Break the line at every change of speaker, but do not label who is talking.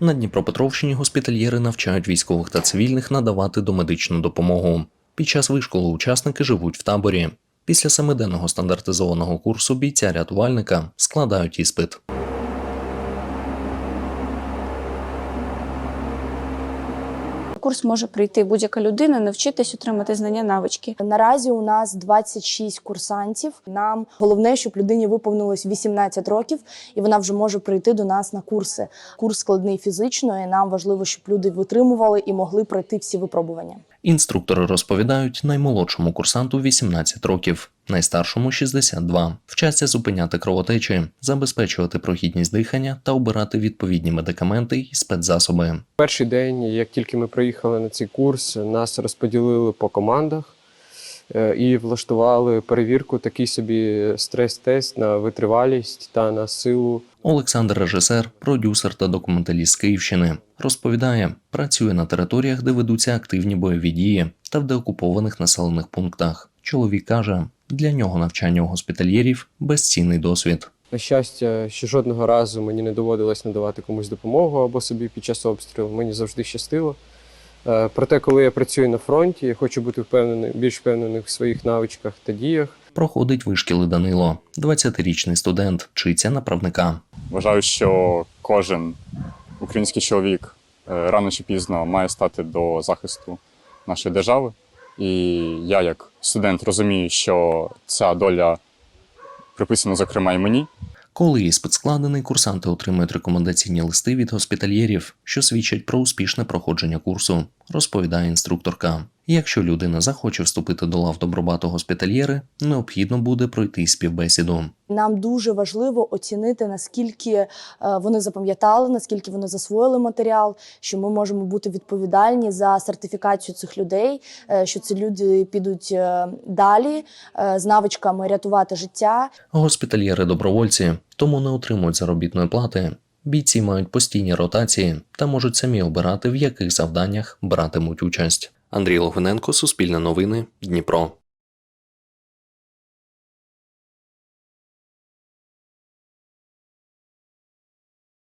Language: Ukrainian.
На Дніпропетровщині госпітальєри навчають військових та цивільних надавати домедичну допомогу. Під час вишколу учасники живуть в таборі. Після семиденного стандартизованого курсу бійця рятувальника складають іспит.
Курс може прийти будь-яка людина, навчитись отримати знання, навички.
Наразі у нас 26 курсантів. Нам головне, щоб людині виповнилось 18 років, і вона вже може прийти до нас на курси. Курс складний фізично, і нам важливо, щоб люди витримували і могли пройти всі випробування.
Інструктори розповідають, наймолодшому курсанту 18 років, найстаршому 62. Вчаться зупиняти кровотечі, забезпечувати прохідність дихання та обирати відповідні медикаменти і спецзасоби.
Перший день, як тільки ми приїхали на цей курс, нас розподілили по командах і влаштували перевірку, такий собі стрес-тест на витривалість та на силу.
Олександр режисер, продюсер та документаліст з Київщини, розповідає, працює на територіях, де ведуться активні бойові дії та в деокупованих населених пунктах. Чоловік каже, для нього навчання у госпітальєрів безцінний досвід.
На щастя, що жодного разу мені не доводилось надавати комусь допомогу або собі під час обстрілу. Мені завжди щастило. Е, Проте, коли я працюю на фронті, я хочу бути впевнений, більш впевнений в своїх навичках та діях.
Проходить вишкіли Данило, 20-річний студент, вчиться на правника.
Вважаю, що кожен український чоловік е, рано чи пізно має стати до захисту нашої держави. І я, як студент, розумію, що ця доля приписана, зокрема, і мені.
Коли іспит складений, курсанти отримують рекомендаційні листи від госпітальєрів, що свідчать про успішне проходження курсу, розповідає інструкторка. Якщо людина захоче вступити до лав добробату госпітальєри, необхідно буде пройти співбесіду.
Нам дуже важливо оцінити, наскільки е, вони запам'ятали, наскільки вони засвоїли матеріал, що ми можемо бути відповідальні за сертифікацію цих людей, е, що ці люди підуть е, далі з навичками рятувати життя,
Госпітальєри добровольці, тому не отримують заробітної плати. Бійці мають постійні ротації та можуть самі обирати, в яких завданнях братимуть участь. Андрій Логвиненко, Суспільне новини, Дніпро.